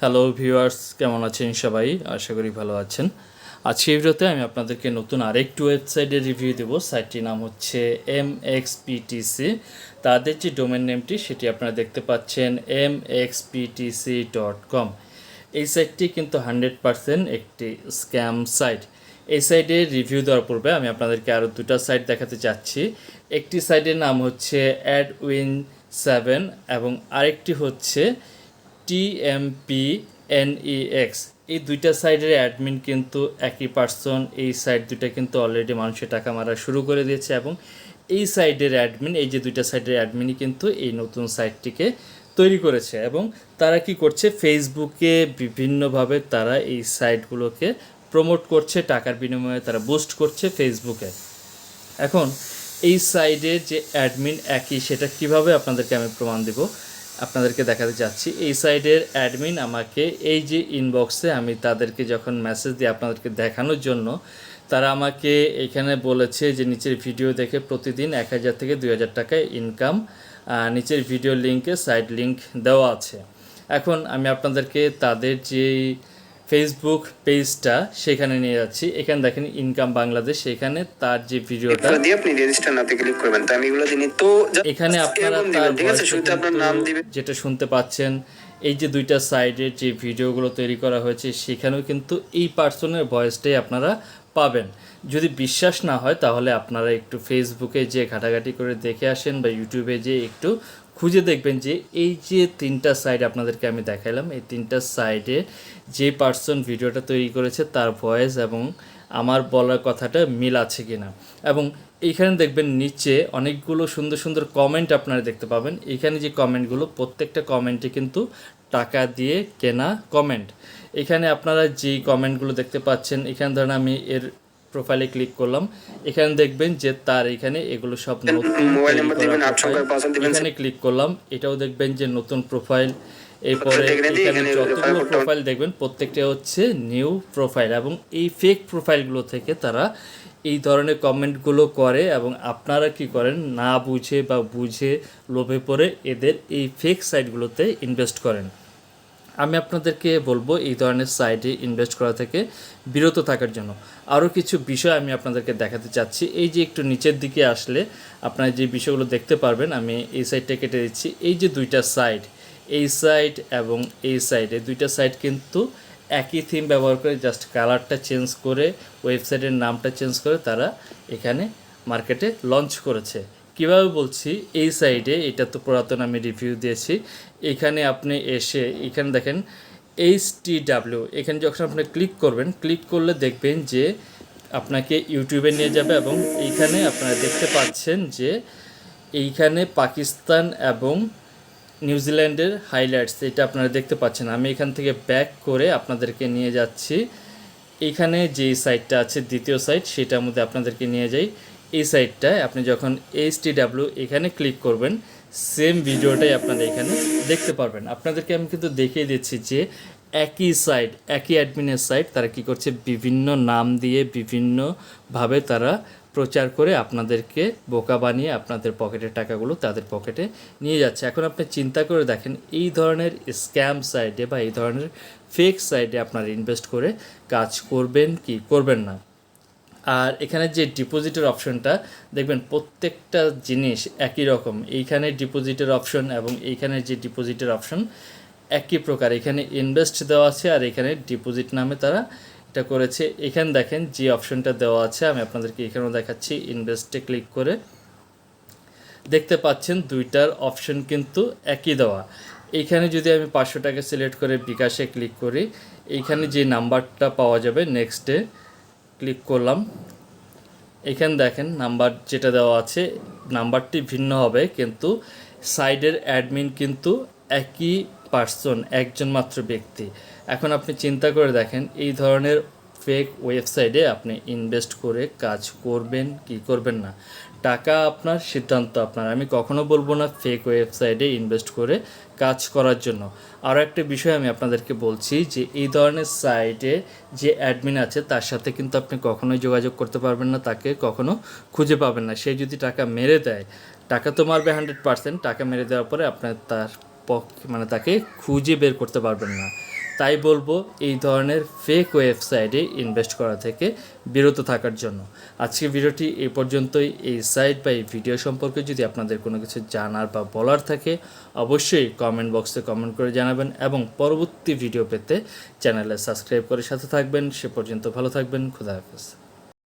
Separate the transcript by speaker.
Speaker 1: Hello viewers কেমন আছেন সবাই? আশা করি ভালো আছেন। আজকে ভিডিওতে আমি আপনাদেরকে নতুন আরেকটি ওয়েবসাইটের রিভিউ দেব। সাইটটির নাম হচ্ছে এম এক্স পিটিসি তাদের যে ডোমেন নেমটি সেটি আপনারা দেখতে পাচ্ছেন M X PTC dot com এই সাইটটি কিন্তু হান্ড্রেড পারসেন্ট একটি স্ক্যাম সাইট এই সাইটের রিভিউ দেওয়ার পূর্বে আমি আপনাদেরকে আরও দুটো সাইট দেখাতে চাচ্ছি। একটি সাইটের নাম হচ্ছে অ্যাড উইন সেভেন এবং আরেকটি হচ্ছে টিএমপি এনইএক্স E এই দুইটা সাইডের অ্যাডমিন কিন্তু একই পার্সন এই সাইড দুইটা কিন্তু অলরেডি মানুষের টাকা মারা শুরু করে দিয়েছে এবং এই সাইডের অ্যাডমিন এই যে দুইটা সাইডের অ্যাডমিনই কিন্তু এই নতুন সাইটটিকে তৈরি করেছে এবং তারা কি করছে? ফেসবুকে বিভিন্নভাবে তারা এই সাইটগুলোকে প্রমোট করছে, টাকার বিনিময়ে তারা বুস্ট করছে ফেসবুকে এখন, এই সাইডের যে অ্যাডমিন একই, সেটা কীভাবে আপনাদেরকে আমি প্রমাণ দেব? আপনাদেরকে দেখাতে চাচ্ছি। এই সাইডের অ্যাডমিন আমাকে এই যে ইনবক্সে আমি তাদেরকে যখন মেসেজ দিই আপনাদেরকে দেখানোর জন্য, তারা আমাকে এখানে বলেছে যে নিচের ভিডিও দেখে প্রতিদিন এক হাজার থেকে দুই হাজার টাকায় ইনকাম নিচের ভিডিও লিঙ্কে সাইড লিঙ্ক দেওয়া আছে। এখন আমি আপনাদেরকে তাদের যে ফেসবুক পেজটা সেখানে নিয়ে যাচ্ছি। এখানে দেখেন ইনকাম বাংলাদেশ সেখানে তার যে ভিডিওটা।
Speaker 2: দিয়ে আপনি রেজিস্টার নাতে ক্লিক করবেন। তো আমি এগুলো দিনই তো
Speaker 1: এখানে আপনারা তার
Speaker 2: ঠিক আছে?
Speaker 1: voice-টা
Speaker 2: আপনার নাম দিবেন।
Speaker 1: যেটা শুনতে পাচ্ছেন এই যে দুইটা সাইডে যে ভিডিওগুলো তৈরি করা হয়েছে সেখানেও কিন্তু এই পার্সনের ভয়েসটাই আপনারা পাবেন। যদি বিশ্বাস না হয়, তাহলে আপনারা একটু ফেসবুকে যে ঘাটাঘাটি করে দেখে আসেন বা ইউটিউবে যে একটু খুঁজে দেখবেন যে এই যে তিনটা সাইড আপনাদেরকে আমি দেখাইলাম, এই তিনটা সাইডে যে পার্সন ভিডিওটা তৈরি করেছে, তার ভয়েস এবং আমার বলার কথাটা মিল আছে কি না এবং এইখানে দেখবেন নিচে অনেকগুলো সুন্দর সুন্দর কমেন্ট আপনারা দেখতে পাবেন। এখানে যে কমেন্টগুলো প্রত্যেকটা কমেন্টে কিন্তু টাকা দিয়ে কেনা কমেন্ট এখানে আপনারা যেই কমেন্টগুলো দেখতে পাচ্ছেন এখানে ধরেন আমি এর প্রোফাইলে ক্লিক করলাম। এখানে দেখবেন যে তার এখানে এগুলো সব এখানে ক্লিক করলাম এটাও দেখবেন যে নতুন প্রোফাইল এরপরে এখানে যতগুলো প্রোফাইল দেখবেন প্রত্যেকটা হচ্ছে নিউ প্রোফাইল এবং এই ফেক প্রোফাইলগুলো থেকে তারা এই ধরনের কমেন্টগুলো করে এবং আপনারা কি করেন না বুঝে বা বুঝে লোভে পড়ে এদের এই ফেক সাইটগুলোতে ইনভেস্ট করেন। আমি আপনাদেরকে বলব এই ধরনের সাইটে ইনভেস্ট করা থেকে বিরত থাকার জন্য। আরও কিছু বিষয় আমি আপনাদেরকে দেখাতে চাচ্ছি। এই যে একটু নিচের দিকে আসলে আপনারা যে বিষয়গুলো দেখতে পারবেন, আমি এই সাইডটা কেটে দিচ্ছি। এই যে দুইটা সাইড এই সাইড এবং এই সাইডে দুইটা সাইড কিন্তু একই থিম ব্যবহার করে জাস্ট কালারটা চেঞ্জ করে ওয়েবসাইটের নামটা চেঞ্জ করে তারা এখানে মার্কেটে লঞ্চ করেছে। কীভাবে বলছি, এই সাইডে এটা তো পুরাতন আমি রিভিউ দিয়েছি, এখানে আপনি এসে, এখানে দেখেন এইচ টি ডাব্লিউ এখানে যখন আপনি ক্লিক করবেন ক্লিক করলে দেখবেন যে আপনাকে ইউটিউবে নিয়ে যাবে এবং এইখানে আপনারা দেখতে পাচ্ছেন যে এইখানে পাকিস্তান এবং নিউজিল্যান্ডের হাইলাইটস এটা আপনারা দেখতে পাচ্ছেন। আমি এখান থেকে ব্যাক করে আপনাদেরকে নিয়ে যাচ্ছি। এখানে যে সাইটটা আছে, দ্বিতীয় সাইট সেটার মধ্যে আপনাদেরকে নিয়ে যাই। এই সাইটটায় আপনি যখন এইচ টি ডাব্লিউ এখানে ক্লিক করবেন সেম ভিডিওটাই আপনারা এখানে দেখতে পারবেন। আপনাদেরকে আমি কিন্তু দেখিয়ে দিচ্ছি যে একই সাইট একই অ্যাডমিনের সাইট তারা কি করছে, বিভিন্ন নাম দিয়ে বিভিন্নভাবে তারা প্রচার করে আপনাদেরকে বোকা বানিয়ে আপনাদের পকেটের টাকাগুলো তাদের পকেটে নিয়ে যাচ্ছে। এখন আপনি চিন্তা করে দেখেন, এই ধরনের স্ক্যাম সাইটে বা এই ধরনের ফেক সাইটে আপনারা ইনভেস্ট করে কাজ করবেন কি করবেন না। আর এখানে যে ডিপোজিটের অপশনটা, দেখবেন প্রত্যেকটা জিনিস একই রকম। এইখানে ডিপোজিটের অপশন এবং এইখানে যে ডিপোজিটের অপশন একই প্রকার। এখানে ইনভেস্ট দেওয়া আছে আর এখানে ডিপোজিট নামে তারা এটা করেছে। এখানে দেখেন যে অপশনটা দেওয়া আছে, আমি আপনাদেরকে এখানেও দেখাচ্ছি। ইনভেস্টে ক্লিক করে দেখতে পাচ্ছেন দুইটার অপশন কিন্তু একই দেওয়া। এইখানে যদি আমি পাঁচশো টাকা সিলেক্ট করে বিকাশে ক্লিক করি, এইখানে যে নাম্বারটা পাওয়া যাবে নেক্সট ডে ক্লিক করলাম। এখানে দেখেন নাম্বার যেটা দেওয়া আছে নাম্বারটি ভিন্ন হবে, কিন্তু সাইডের অ্যাডমিন কিন্তু একই পার্সন একজন মাত্র ব্যক্তি। এখন আপনি চিন্তা করে দেখেন, এই ধরনের ফেক ওয়েবসাইটে আপনি ইনভেস্ট করে কাজ করবেন কি করবেন না। টাকা আপনার, সিদ্ধান্ত আপনার। আমি কখনো বলব না ফেক ওয়েবসাইটে ইনভেস্ট করে কাজ করার জন্য। আরও একটা বিষয় আমি আপনাদেরকে বলছি যে, এই ধরনের সাইটে যে অ্যাডমিন আছে, তার সাথে কিন্তু আপনি কখনোই যোগাযোগ করতে পারবেন না, তাকে কখনো খুঁজে পাবেন না। সে যদি টাকা মেরে দেয়, টাকা তো মারবে হান্ড্রেড পার্সেন্ট টাকা মেরে দেওয়ার পরে আপনার তার পক্ষে মানে তাকে খুঁজে বের করতে পারবেন না। তাই বলব এই ধরনের ফেক ওয়েবসাইটে ইনভেস্ট করা থেকে বিরত থাকার জন্য। আজকে ভিডিওটি এই পর্যন্তই। এই সাইট বা এই ভিডিও সম্পর্কে যদি আপনাদের কোনো কিছু জানার বা বলার থাকে, অবশ্যই কমেন্ট বক্সে কমেন্ট করে জানাবেন এবং পরবর্তী ভিডিও পেতে চ্যানেলে সাবস্ক্রাইব করে সাথে থাকবেন। সে পর্যন্ত ভালো থাকবেন। খুদা হাফেজ।